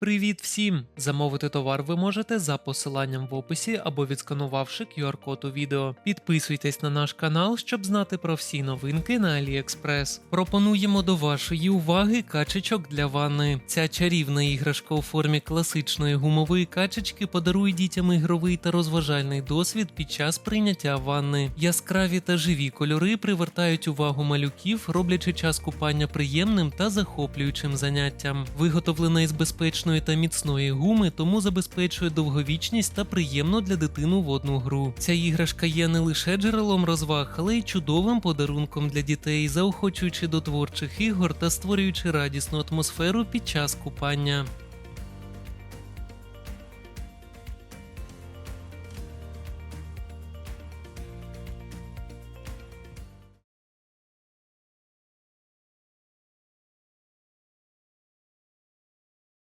Привіт всім! Замовити товар ви можете за посиланням в описі або відсканувавши QR-код у відео. Підписуйтесь на наш канал, щоб знати про всі новинки на AliExpress. Пропонуємо до вашої уваги качечок для ванни. Ця чарівна іграшка у формі класичної гумової качечки подарує дітям ігровий та розважальний досвід під час прийняття ванни. Яскраві та живі кольори привертають увагу малюків, роблячи час купання приємним та захоплюючим заняттям. Виготовлена із безпечної та міцної гуми, тому забезпечує довговічність та приємну для дитину водну гру. Ця іграшка є не лише джерелом розваг, але й чудовим подарунком для дітей, заохочуючи до творчих ігор та створюючи радісну атмосферу під час купання.